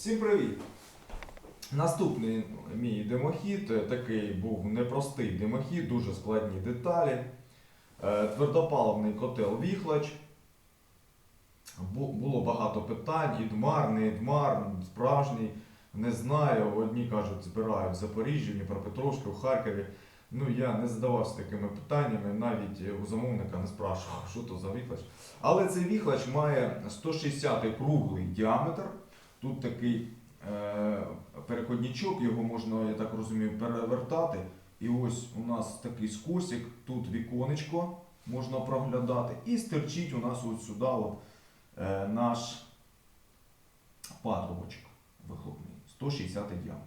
Всім привіт! Наступний мій димохід е, такий був непростий димохід, дуже складні деталі. Е, Твердопаливний котел Віхлач. Було багато питань: ідмар, не ідмар, справжній. Не знаю. Одні кажуть, збирають в Запоріжжі, в Дніпропетровську, в Харкові. Ну, я не задавався такими питаннями, навіть у замовника не спрашував, що то за віхлач. Але цей віхлач має 160 круглий діаметр. Тут такий е, переходничок, його можна, я так розумію, перевертати. І ось у нас такий скосик, тут віконечко можна проглядати. І стирчить у нас ось сюди от, е, наш патрубочок вихлопний, 160 діаметр.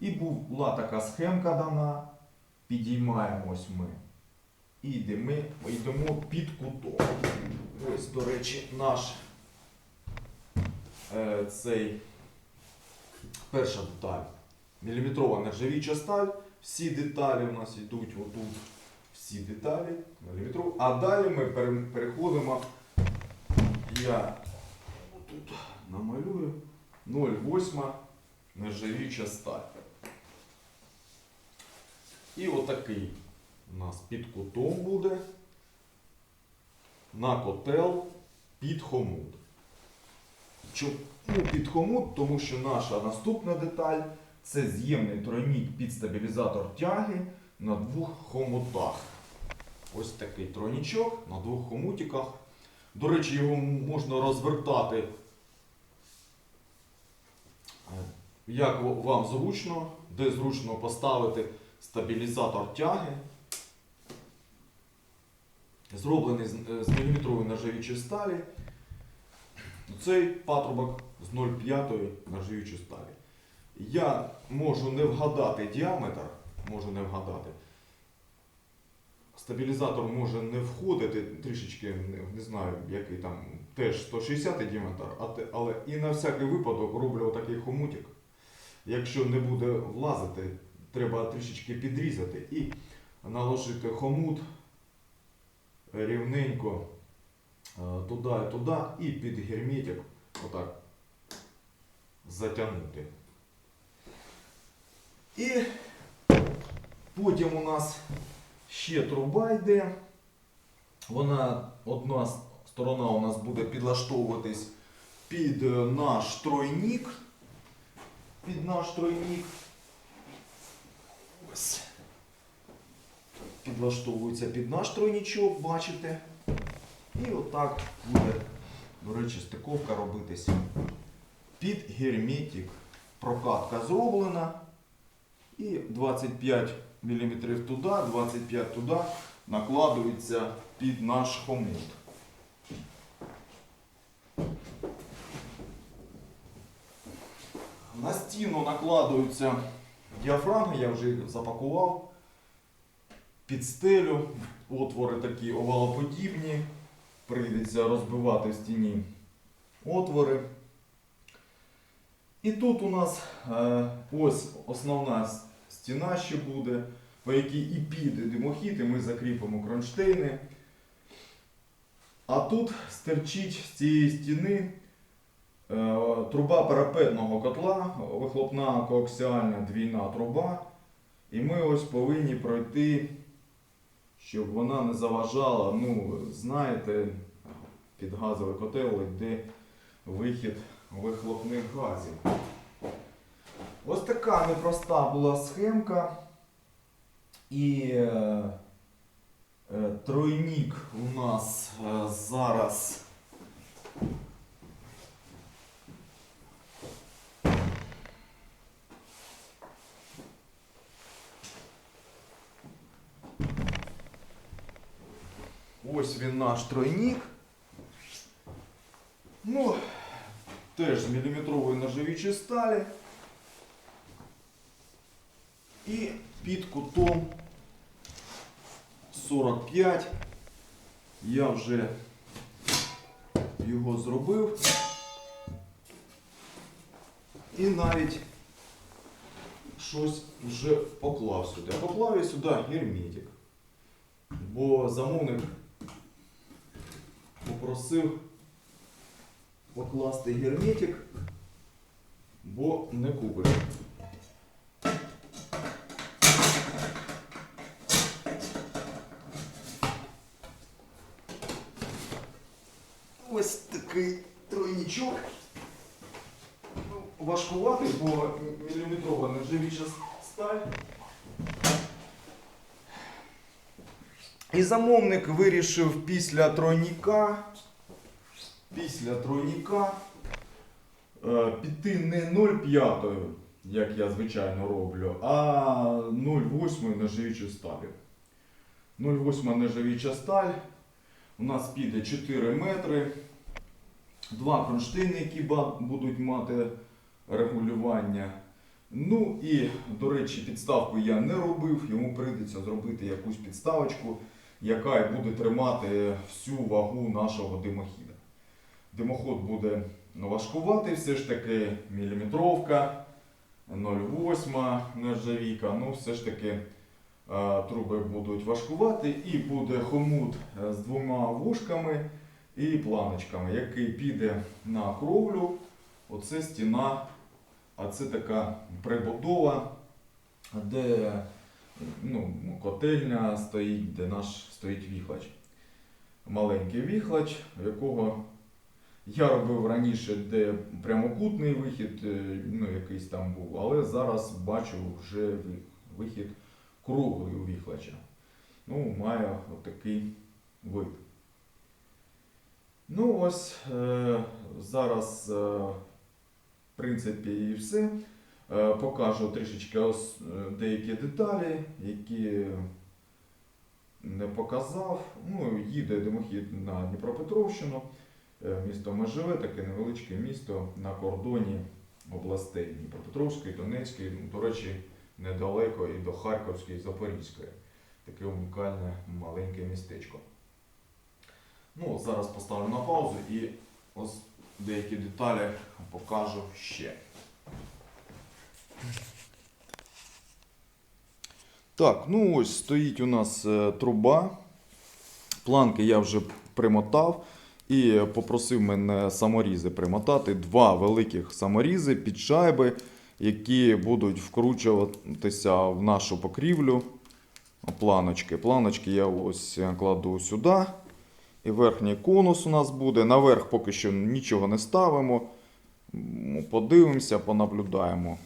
І була така схемка дана. Підіймаємось ми. І йдемо, йдемо під кутом. Ось, до речі, наш цей перша деталь. Міліметрова нержавіча сталь. Всі деталі у нас йдуть отут. Всі деталі. Міліметрова. А далі ми переходимо. Я тут намалюю 0,8 нержавіча сталь. І отакий у нас під кутом буде на котел під хомут. Чому під хомут? Тому що наша наступна деталь це з'ємний тройник під стабілізатор тяги на двох хомутах. Ось такий тройничок на двох хомутиках. До речі, його можна розвертати е, як вам зручно, де зручно поставити стабілізатор тяги. Зроблений з, е, міліметрової нержавічої сталі. Цей патрубок з 0,5 нержавічої сталі. Я можу не вгадати діаметр, можу не вгадати. Стабілізатор може не входити трішечки, не, знаю, який там, теж 160 діаметр, але і на всякий випадок роблю отакий хомутик. Якщо не буде влазити, треба трішечки підрізати і наложити хомут рівненько туди і туди і під герметик отак затягнути. І потім у нас ще труба йде. Вона одна сторона у нас буде підлаштовуватись під е, наш тройник. Під наш тройник. Ось. Підлаштовується під наш тройничок, бачите. І отак буде, до речі, стиковка робитися. Під герметик прокатка зроблена. І 25 мм туди, 25 туди накладується під наш хомут. На стіну накладуються діафрагми, я вже їх запакував. Під стелю, отвори такі овалоподібні. Прийдеться розбивати в стіні отвори. І тут у нас е, ось основна стіна ще буде, по якій і піде димохід, і ми закріпимо кронштейни. А тут стерчить з цієї стіни е, труба парапетного котла, вихлопна коаксіальна двійна труба. І ми ось повинні пройти, щоб вона не заважала. Ну, знаєте, під газовий котел йде вихід вихлопних газів. Ось така непроста була схемка. І е, е, тройник у нас е, зараз. він наш тройник. Ну, теж з міліметрової нержавічої сталі. І під кутом 45 я вже його зробив. І навіть щось вже поклав сюди. А поклав я сюди герметик. Бо замовник попросив покласти герметик бо не купиш. Ось такий тройнічок. Ну, Важкуватий, бо міліметрова нержавіча сталь. І замовник вирішив після тройніка, після тройніка е, піти не 0,5, як я звичайно роблю, а 0,8 нержавічої сталі. 0,8 нержавіча сталь. У нас піде 4 метри. Два кронштейни, які будуть мати регулювання. Ну і, до речі, підставку я не робив, йому прийдеться зробити якусь підставочку, яка і буде тримати всю вагу нашого димохіда. Димоход буде важкуватий, все ж таки міліметровка, 0,8 нержавійка, ну все ж таки е, труби будуть важкувати і буде хомут е, з двома вушками і планочками, який піде на кровлю. Оце стіна, а це така прибудова, де ну, котельня стоїть, де наш стоїть віхлач. Маленький віхлач, якого я робив раніше, де прямокутний вихід, е, ну якийсь там був, але зараз бачу вже вихід круглий у віхлача. Ну, має отакий вид. Ну ось е, зараз, е, в принципі, і все. Е, покажу трішечки е, деякі деталі, які не показав. Ну, їде димохід на Дніпропетровщину. Е, Місто Межеве, таке невеличке місто на кордоні областей Дніпропетровської, Донецької, ну, до речі, недалеко і до Харківської, і Запорізької. Таке унікальне маленьке містечко. Ну, зараз поставлю на паузу і ось деякі деталі покажу ще. Так, ну ось стоїть у нас е, труба. Планки я вже примотав і попросив мене саморізи примотати. Два великих саморізи під шайби, які будуть вкручуватися в нашу покрівлю. Планочки. Планочки я ось кладу сюди. І верхній конус у нас буде. Наверх поки що нічого не ставимо. Подивимося, понаблюдаємо.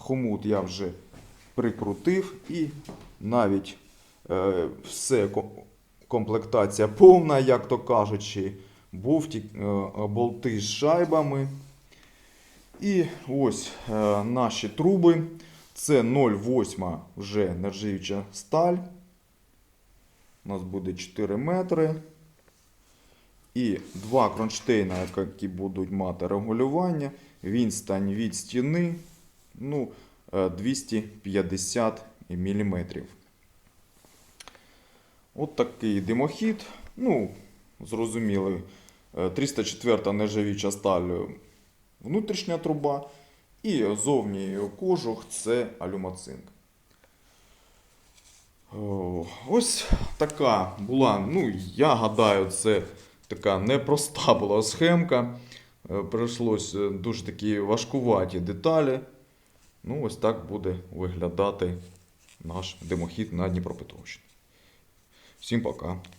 Хомут я вже прикрутив і навіть е, все комплектація повна, як то кажучи, буфті, е, болти з шайбами. І ось е, наші труби. Це 0,8 вже нержавіча сталь. У нас буде 4 метри. І два кронштейна, які будуть мати регулювання. Відстань від стіни ну, е, 250 мм. От такий димохід. Ну, зрозуміли, е, 304 нержавіча сталь е, внутрішня труба. І зовній кожух це алюмоцинк. Ось така була. Ну, я гадаю, це така непроста була схемка. Е, Прийшлось е, дуже такі важкуваті деталі. Ну, ось так буде виглядати наш димохід на Дніпропетровщині. Всім пока.